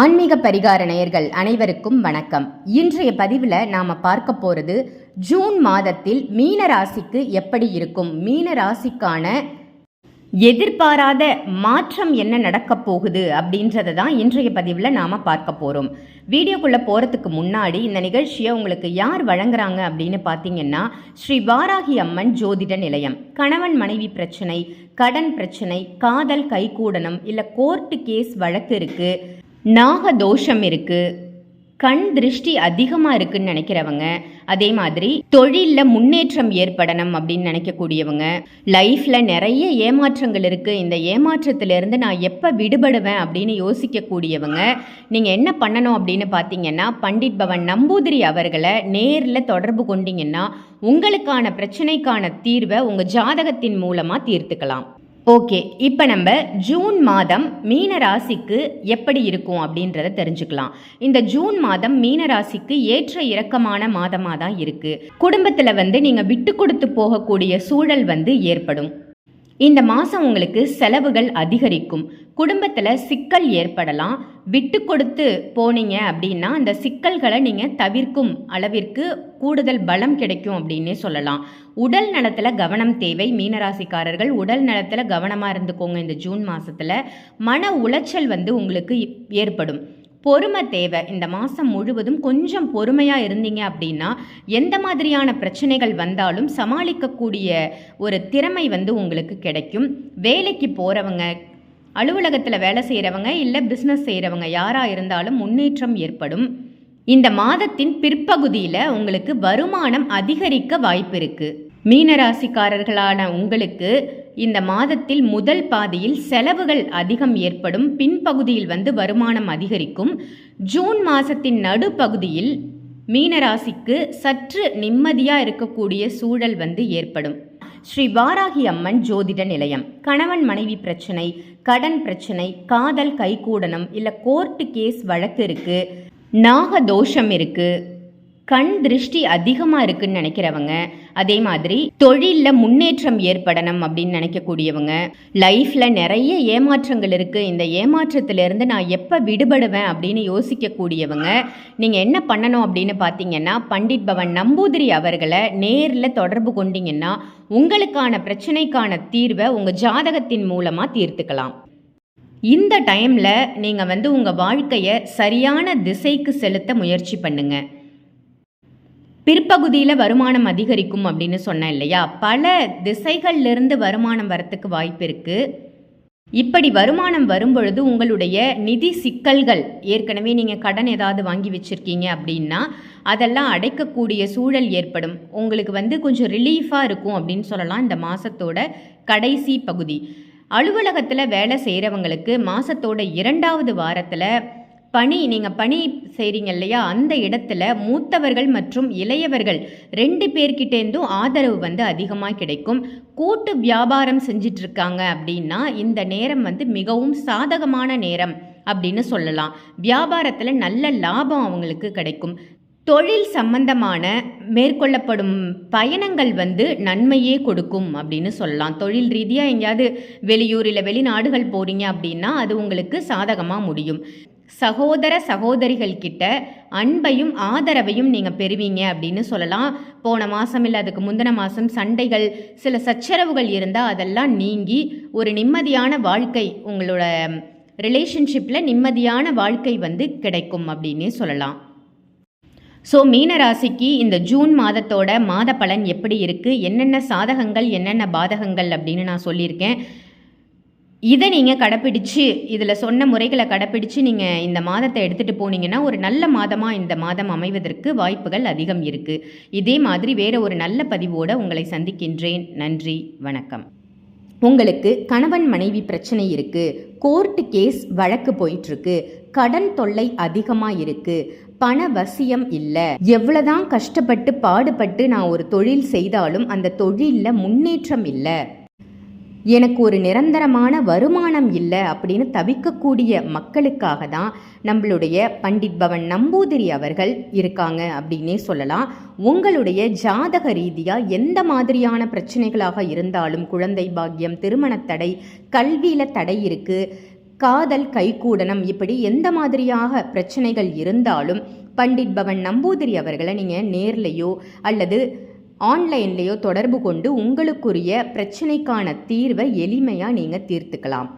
ஆன்மீக பரிகார நேயர்கள் அனைவருக்கும் வணக்கம். இன்றைய பதிவில் நாம் பார்க்க போகிறது ஜூன் மாதத்தில் மீன ராசிக்கு எப்படி இருக்கும்? மீன ராசிக்கான எதிர்பாராத மாற்றம் என்ன நடக்கப் போகுது அப்படின்றத தான் இன்றைய பதிவில் நாம் பார்க்க போகிறோம் வீடியோக்குள்ளே போகிறதுக்கு முன்னாடி இந்த நிகழ்ச்சியை உங்களுக்கு யார் வழங்குறாங்க அப்படின்னு பார்த்தீங்கன்னா ஸ்ரீ வாராகி அம்மன் ஜோதிட நிலையம். கணவன் மனைவி பிரச்சனை கடன் பிரச்சனை காதல் கைகூடனம் இல்லை கோர்ட்டு கேஸ் வழக்கு இருக்குது நாக தோஷம் இருக்கு கண் திருஷ்டி அதிகமாக இருக்குன்னு நினைக்கிறவங்க அதே மாதிரி தொழிலில் முன்னேற்றம் ஏற்படணும் அப்படின்னு நினைக்கக்கூடியவங்க லைஃப்பில் நிறைய ஏமாற்றங்கள் இருக்குது இந்த ஏமாற்றத்திலிருந்து நான் எப்போ விடுபடுவேன் அப்படின்னு யோசிக்கக்கூடியவங்க நீங்கள் என்ன பண்ணணும் அப்படின்னு பார்த்தீங்கன்னா பண்டிட் பவன் நம்பூதிரி அவர்களை நேரில் தொடர்பு கொண்டீங்கன்னா உங்களுக்கான பிரச்சனைக்கான தீர்வை உங்கள் ஜாதகத்தின் மூலமாக தீர்த்துக்கலாம். ஓகே இப்போ நம்ம ஜூன் மாதம் மீன ராசிக்கு எப்படி இருக்கும் அப்படின்றத தெரிஞ்சுக்கலாம். இந்த ஜூன் மாதம் மீன ராசிக்கு ஏற்ற இறக்கமான மாதமாக தான் இருக்குது குடும்பத்தில் வந்து நீங்கள் விட்டு கொடுத்து போகக்கூடிய சூழல் வந்து ஏற்படும். இந்த மாதம் உங்களுக்கு செலவுகள் அதிகரிக்கும். குடும்பத்தில் சிக்கல் ஏற்படலாம். விட்டு கொடுத்து போனீங்க அப்படின்னா அந்த சிக்கல்களை நீங்கள் தவிர்க்கும் அளவிற்கு கூடுதல் பலம் கிடைக்கும் அப்படின்னே சொல்லலாம். உடல் நலத்தில் கவனம் தேவை. மீனராசிக்காரர்கள் உடல் நலத்தில் கவனமாக இருந்துக்கோங்க இந்த ஜூன் மாதத்தில் மன உளைச்சல் வந்து உங்களுக்கு ஏற்படும். பொறுமை தேவை. இந்த மாதம் முழுவதும் கொஞ்சம் பொறுமையாக இருந்தீங்க அப்படின்னா எந்த மாதிரியான பிரச்சனைகள் வந்தாலும் சமாளிக்கக்கூடிய ஒரு திறமை வந்து உங்களுக்கு கிடைக்கும். வேலைக்கு போகிறவங்க அலுவலகத்தில் வேலை செய்கிறவங்க இல்லை பிஸ்னஸ் செய்கிறவங்க யாராக இருந்தாலும் முன்னேற்றம் ஏற்படும். இந்த மாதத்தின் பிற்பகுதியில் உங்களுக்கு வருமானம் அதிகரிக்க வாய்ப்பு இருக்குது மீனராசிக்காரர்களான உங்களுக்கு இந்த மாதத்தில் முதல் பாதியில் செலவுகள் அதிகம் ஏற்படும் பின்பகுதியில் வந்து வருமானம் அதிகரிக்கும். ஜூன் மாதத்தின் நடுப்பகுதியில் மீனராசிக்கு சற்று நிம்மதியாக இருக்கக்கூடிய சூழல் வந்து ஏற்படும். ஸ்ரீ வாராகி அம்மன் ஜோதிட நிலையம். கணவன் மனைவி பிரச்சனை கடன் பிரச்சனை காதல் கைகூடனம் இல்லை கோர்ட்டு கேஸ் வழக்கு இருக்குது நாக தோஷம் இருக்குது கண் திருஷ்டி அதிகமாக இருக்குன்னு நினைக்கிறவங்க அதே மாதிரி தொழிலில் முன்னேற்றம் ஏற்படணும் அப்படின்னு நினைக்கக்கூடியவங்க லைஃப்பில் நிறைய ஏமாற்றங்கள் இருக்குது இந்த ஏமாற்றத்திலேருந்து நான் எப்போ விடுபடுவேன் அப்படின்னு யோசிக்கக்கூடியவங்க நீங்கள் என்ன பண்ணணும் அப்படின்னு பார்த்தீங்கன்னா பண்டிட் பவன் நம்பூதிரி அவர்களை நேரில் தொடர்பு கொண்டீங்கன்னா உங்களுக்கான பிரச்சனைக்கான தீர்வை உங்கள் ஜாதகத்தின் மூலமாக தீர்த்துக்கலாம். இந்த டைமில் நீங்கள் வந்து உங்கள் வாழ்க்கையை சரியான திசைக்கு செலுத்த முயற்சி பண்ணுங்கள் பிற்பகுதியில் வருமானம் அதிகரிக்கும் அப்படின்னு சொன்னேன் இல்லையா? பல திசைகள்லேருந்து வருமானம் வரத்துக்கு வாய்ப்பு இருக்குது இப்படி வருமானம் வரும்பொழுது உங்களுடைய நிதி சிக்கல்கள் ஏற்கனவே நீங்கள் கடன் ஏதாவது வாங்கி வச்சுருக்கீங்க அப்படின்னா அதெல்லாம் அடைக்கக்கூடிய சூழல் ஏற்படும். உங்களுக்கு வந்து கொஞ்சம் ரிலீஃபாக இருக்கும் அப்படின்னு சொல்லலாம் இந்த மாதத்தோட கடைசி பகுதி. அலுவலகத்தில் வேலை செய்கிறவங்களுக்கு மாதத்தோட இரண்டாவது வாரத்தில் பணி நீங்கள் பணி செய்கிறீங்க இல்லையா? அந்த இடத்துல மூத்தவர்கள் மற்றும் இளையவர்கள் ரெண்டு பேர்கிட்டேருந்தும் ஆதரவு வந்து அதிகமாக கிடைக்கும். கூட்டு வியாபாரம் செஞ்சிட்ருக்காங்க அப்படின்னா இந்த நேரம் வந்து மிகவும் சாதகமான நேரம் அப்படின்னு சொல்லலாம். வியாபாரத்தில் நல்ல லாபம் அவங்களுக்கு கிடைக்கும். தொழில் சம்பந்தமான மேற்கொள்ளப்படும் பயணங்கள் வந்து நன்மையே கொடுக்கும் அப்படின்னு சொல்லலாம். தொழில் ரீதியாக எங்கேயாவது வெளியூர் இல்லை வெளிநாடுகள் போகிறீங்க அப்படின்னா அது உங்களுக்கு சாதகமாக முடியும். சகோதர சகோதரிகள் கிட்ட அன்பையும் ஆதரவையும் நீங்கள் பெறுவீங்க அப்படின்னு சொல்லலாம். போன மாதம் இல்லை அதுக்கு முந்தின மாதம் சண்டைகள் சில சச்சரவுகள் இருந்தால் அதெல்லாம் நீங்கி ஒரு நிம்மதியான வாழ்க்கை உங்களோட ரிலேஷன்ஷிப்பில் நிம்மதியான வாழ்க்கை வந்து கிடைக்கும் அப்படின்னே சொல்லலாம். ஸோ மீனராசிக்கு இந்த ஜூன் மாதத்தோட மாத பலன் எப்படி இருக்குது என்னென்ன சாதகங்கள் என்னென்ன பாதகங்கள் அப்படின்னு நான் சொல்லியிருக்கேன். இதை நீங்கள் கடைப்பிடிச்சு இதில் சொன்ன முறைகளை கடைப்பிடிச்சு நீங்கள் இந்த மாதத்தை எடுத்துகிட்டு போனீங்கன்னா ஒரு நல்ல மாதமாக இந்த மாதம் அமைவதற்கு வாய்ப்புகள் அதிகம் இருக்குது இதே மாதிரி வேறு ஒரு நல்ல பதிவோடு உங்களை சந்திக்கின்றேன். நன்றி வணக்கம். உங்களுக்கு கணவன் மனைவி பிரச்சனை இருக்குது கோர்ட்டு கேஸ் வழக்கு போயிட்டுருக்கு கடன் தொல்லை அதிகமாக இருக்குது பண வசியம் இல்லை. எவ்வளோதான் கஷ்டப்பட்டு பாடுபட்டு நான் ஒரு தொழில் செய்தாலும் அந்த தொழிலில் முன்னேற்றம் இல்லை. எனக்கு ஒரு நிரந்தரமான வருமானம் இல்லை அப்படின்னு தவிக்கக்கூடிய மக்களுக்காக தான் நம்மளுடைய பண்டிட் பவன் நம்பூதிரி அவர்கள் இருக்காங்க அப்படின்னே சொல்லலாம். உங்களுடைய ஜாதக ரீதியாக எந்த மாதிரியான பிரச்சனைகளாக இருந்தாலும் குழந்தை பாக்கியம் திருமணத்தடை கல்வியில் தடை இருக்குது காதல் கைகூடனம். இப்படி எந்த மாதிரியாக பிரச்சனைகள் இருந்தாலும் பண்டிட் பவன் நம்பூதிரி அவர்களை நீங்கள் நேர்லேயோ அல்லது ஆன்லைன்லேயோ தொடர்பு கொண்டு உங்களுக்குரிய பிரச்சனைக்கான தீர்வை எளிமையாக நீங்கள் தீர்த்துக்கலாம்.